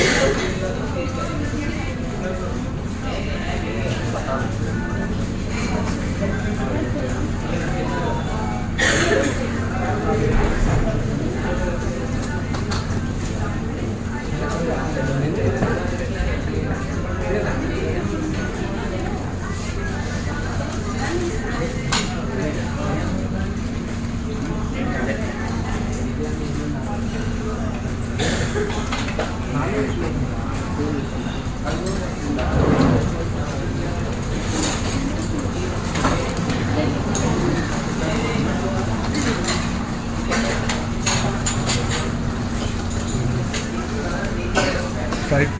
Thank you. Sorry.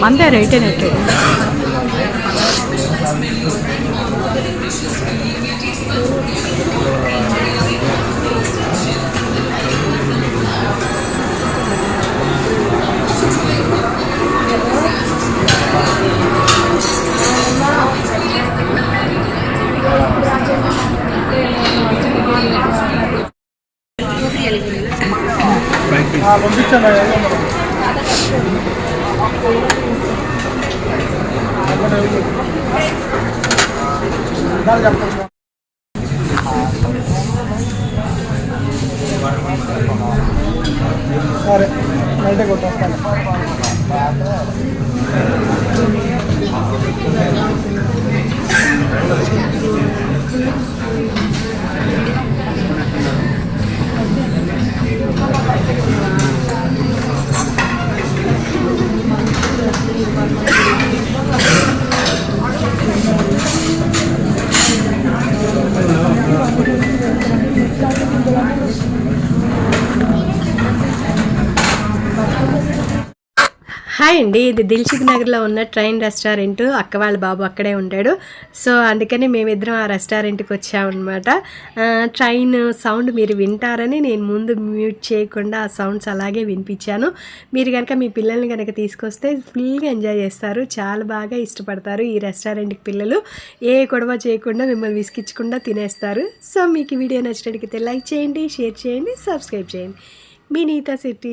만배를 이렇게 낼게요. సరే బయట కొట్టేస్తాను హాయ్ అండి. ఇది దిల్షిద్ నగర్లో ఉన్న ట్రైన్ రెస్టారెంట్. అక్క వాళ్ళ బాబు అక్కడే ఉంటాడు. సో అందుకని మేమిద్దరం ఆ రెస్టారెంట్కి వచ్చామన్నమాట. ట్రైన్ సౌండ్ మీరు వింటారని నేను ముందు మ్యూట్ చేయకుండా ఆ సౌండ్స్ అలాగే వినిపించాను. మీరు కనుక మీ పిల్లల్ని కనుక తీసుకొస్తే ఫుల్గా ఎంజాయ్ చేస్తారు. చాలా బాగా ఇష్టపడతారు ఈ రెస్టారెంట్కి పిల్లలు. ఏ గొడవ చేయకుండా మిమ్మల్ని విసిగించకుండా తినేస్తారు. సో మీకు వీడియో నచ్చినట్లయితే లైక్ చేయండి షేర్ చేయండి సబ్స్క్రైబ్ చేయండి. మీ నీతా సిటీ